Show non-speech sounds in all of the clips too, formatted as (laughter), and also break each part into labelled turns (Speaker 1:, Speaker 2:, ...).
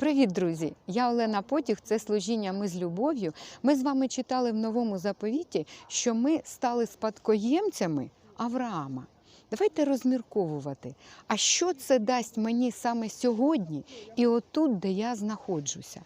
Speaker 1: Привіт, друзі! Я Олена Потіг. Це служіння Ми з любов'ю. Ми з вами читали в новому заповіті, що ми стали спадкоємцями Авраама. Давайте розмірковувати, а що це дасть мені саме сьогодні і отут, де я знаходжуся.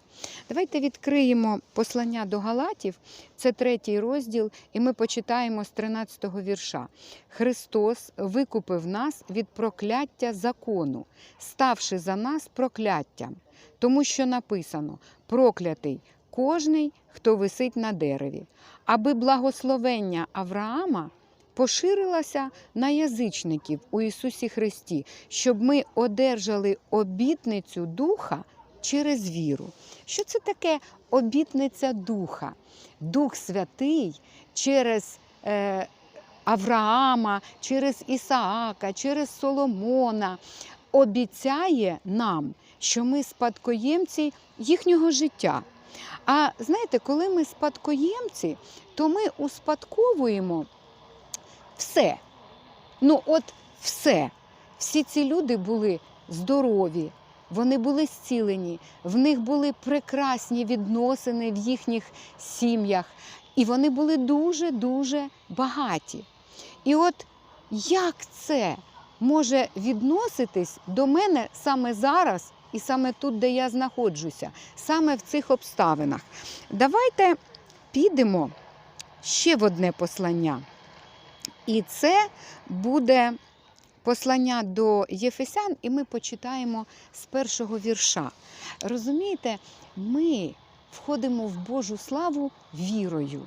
Speaker 1: Давайте відкриємо послання до Галатів, це третій розділ, і ми почитаємо з 13-го вірша. Христос викупив нас від прокляття закону, ставши за нас прокляттям, тому що написано: проклятий кожний, хто висить на дереві, аби благословення Авраама поширилася на язичників у Ісусі Христі, щоб ми одержали обітницю Духа через віру. Що це таке обітниця Духа? Дух Святий через е, Авраама, через Ісаака, через Соломона обіцяє нам, що ми спадкоємці їхнього життя. А знаєте, коли ми спадкоємці, то ми успадковуємо все. Ну, от все. Всі ці люди були здорові, вони були зцілені, в них були прекрасні відносини в їхніх сім'ях, і вони були дуже-дуже багаті. І от як це може відноситись до мене саме зараз і саме тут, де я знаходжуся, саме в цих обставинах? Давайте підемо ще в одне послання. І це буде послання до Єфесян, і ми почитаємо з першого вірша. Розумієте, ми входимо в Божу славу вірою.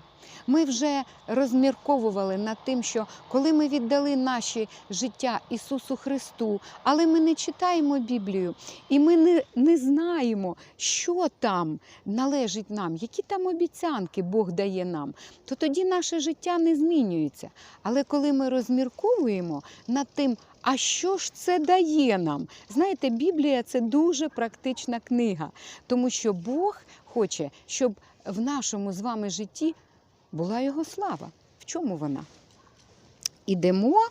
Speaker 1: Ми вже розмірковували над тим, що коли ми віддали наші життя Ісусу Христу, але ми не читаємо Біблію, і ми не, не знаємо, що там належить нам, які там обіцянки Бог дає нам, то тоді наше життя не змінюється. Але коли ми розмірковуємо над тим, а що ж це дає нам? Знаєте, Біблія це дуже практична книга, тому що Бог хоче, щоб в нашому з вами житті була його слава. В чому вона? Ідемо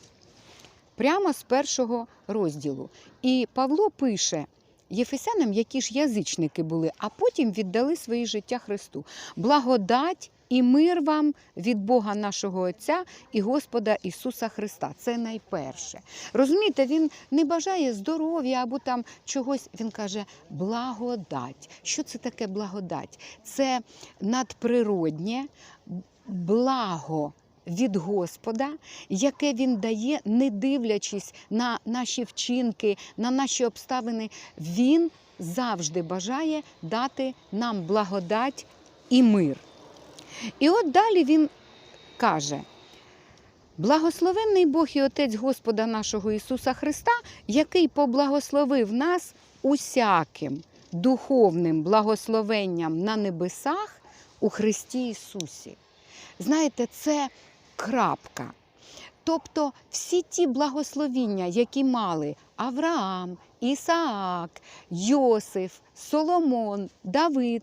Speaker 1: прямо з першого розділу. І Павло пише Єфесянам, які ж язичники були, а потім віддали своє життя Христу. Благодать і мир вам від Бога нашого Отця і Господа Ісуса Христа. Це найперше. Розумієте, він не бажає здоров'я або там чогось. Він каже благодать. Що це таке благодать? Це надприроднє благо. Від Господа, яке Він дає, не дивлячись на наші вчинки, на наші обставини, Він завжди бажає дати нам благодать і мир. І от далі він каже: благословенний Бог і Отець Господа нашого Ісуса Христа, який поблагословив нас усяким духовним благословенням на небесах у Христі Ісусі. Знаєте, це крапка. Тобто всі ті благословіння, які мали Авраам, Ісаак, Йосиф, Соломон, Давид,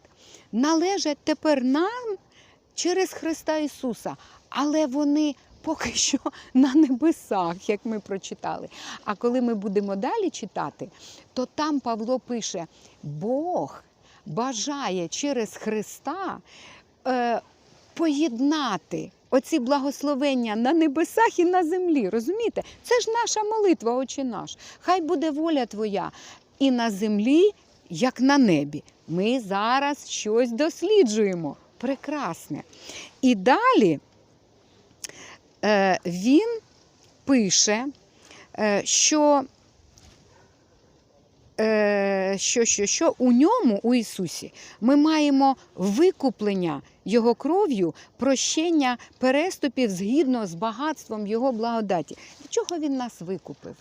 Speaker 1: належать тепер нам через Христа Ісуса, але вони поки (laughs) що на небесах, як ми прочитали. А коли ми будемо далі читати, то там Павло пише: Бог бажає через Христа е, поєднати. Оці благословення на небесах і на землі. Розумієте? Це ж наша молитва, Отче наш. Хай буде воля Твоя і на землі, як на небі. Ми зараз щось досліджуємо. Прекрасне. І далі е, він пише, е, що, е, що, що, що у ньому, у Ісусі, ми маємо викуплення Його кров'ю, прощення переступів згідно з багатством Його благодаті. Чого Він нас викупив?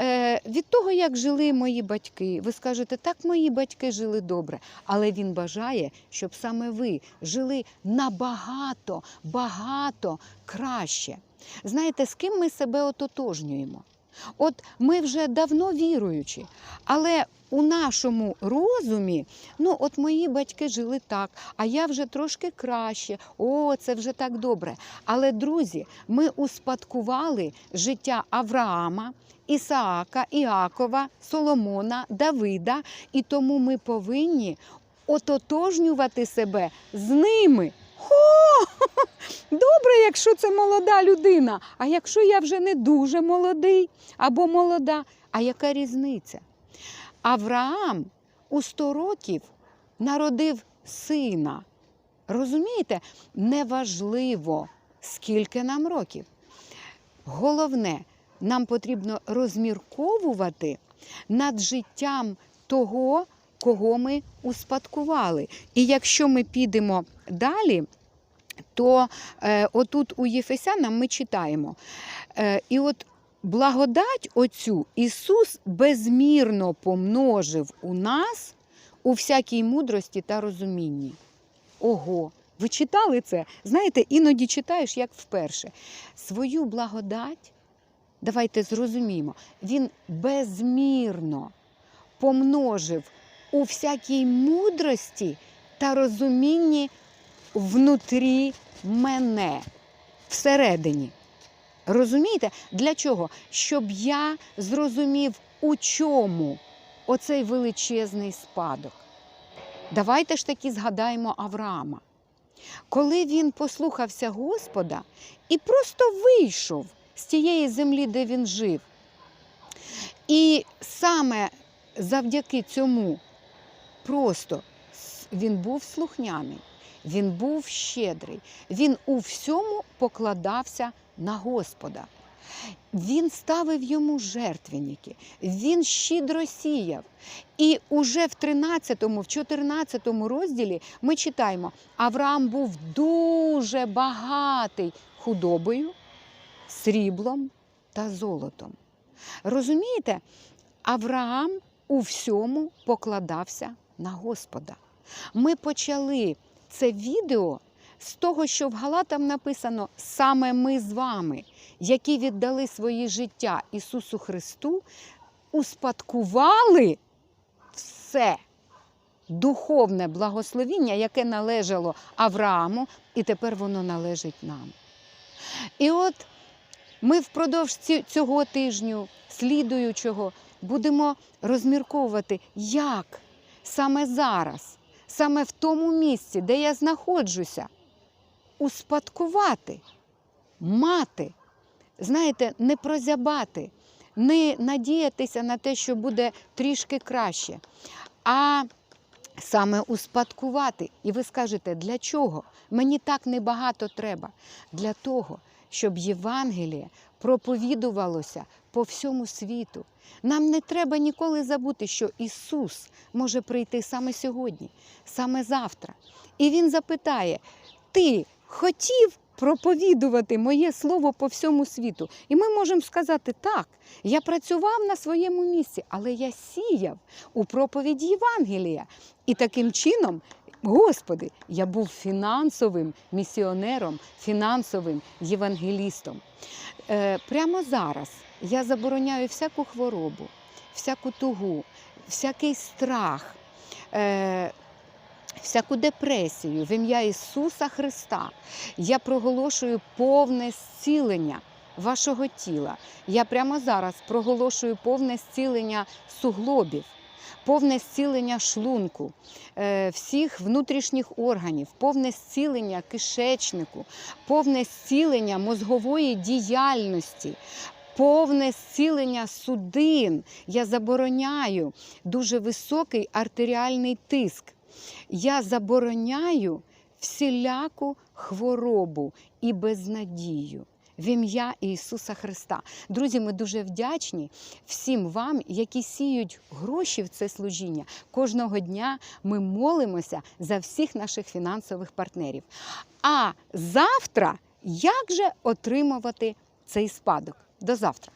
Speaker 1: Е, від того, як жили мої батьки, ви скажете, так мої батьки жили добре, але він бажає, щоб саме ви жили набагато, багато краще. Знаєте, з ким ми себе ототожнюємо? От ми вже давно віруючі, але у нашому розумі, ну от мої батьки жили так, а я вже трошки краще. О, це вже так добре. Але, друзі, ми успадкували життя Авраама, Ісаака, Іакова, Соломона, Давида, і тому ми повинні ототожнювати себе з ними. О, добре, якщо це молода людина. А якщо я вже не дуже молодий або молода, а яка різниця? Авраам у 100 років народив сина. Розумієте, неважливо, скільки нам років. Головне, нам потрібно розмірковувати над життям того, кого ми успадкували. І якщо ми підемо далі, то е, отут у Єфесянам ми читаємо. Е, і от благодать оцю Ісус безмірно помножив у нас у всякій мудрості та розумінні. Ого! Ви читали це? Знаєте, іноді читаєш як вперше. Свою благодать, давайте зрозуміємо, він безмірно помножив у всякій мудрості та розумінні внутрі мене, всередині. Розумієте? Для чого? Щоб я зрозумів, у чому оцей величезний спадок. Давайте ж таки згадаємо Авраама. Коли він послухався Господа і просто вийшов з тієї землі, де він жив. І саме завдяки цьому просто він був слухняний, він був щедрий, він у всьому покладався на Господа. Він ставив йому жертвенники, він щедро сіяв. І уже в 13, в 14 розділі ми читаємо: Авраам був дуже багатий худобою, сріблом та золотом. Розумієте, Авраам у всьому покладався на Господа. Ми почали це відео з того, що в Галатам написано саме ми з вами, які віддали своє життя Ісусу Христу, успадкували все духовне благословіння, яке належало Аврааму, і тепер воно належить нам. І от ми впродовж цього тижню, слідуючого, будемо розмірковувати, як саме зараз, саме в тому місці, де я знаходжуся, успадкувати, мати, знаєте, не прозябати, не надіятися на те, що буде трішки краще, а саме успадкувати. І ви скажете, для чого? Мені так небагато треба. Для того, щоб Євангеліє проповідувалося по всьому світу. Нам не треба ніколи забути, що Ісус може прийти саме сьогодні, саме завтра. І Він запитає: Ти хотів проповідувати моє слово по всьому світу? І ми можемо сказати, так, я працював на своєму місці, але я сіяв у проповіді Євангелія. І таким чином. Господи, я був фінансовим місіонером, фінансовим євангелістом. Е, прямо зараз я забороняю всяку хворобу, всяку тугу, всякий страх, е, всяку депресію в ім'я Ісуса Христа. Я проголошую повне зцілення вашого тіла. Я прямо зараз проголошую повне зцілення суглобів. Повне зцілення шлунку, е, всіх внутрішніх органів, повне зцілення кишечнику, повне зцілення мозгової діяльності, повне зцілення судин. Я забороняю дуже високий артеріальний тиск. Я забороняю всіляку хворобу і безнадію. В ім'я Ісуса Христа. Друзі, ми дуже вдячні всім вам, які сіють гроші в це служіння. Кожного дня ми молимося за всіх наших фінансових партнерів. А завтра як же отримувати цей спадок? До завтра!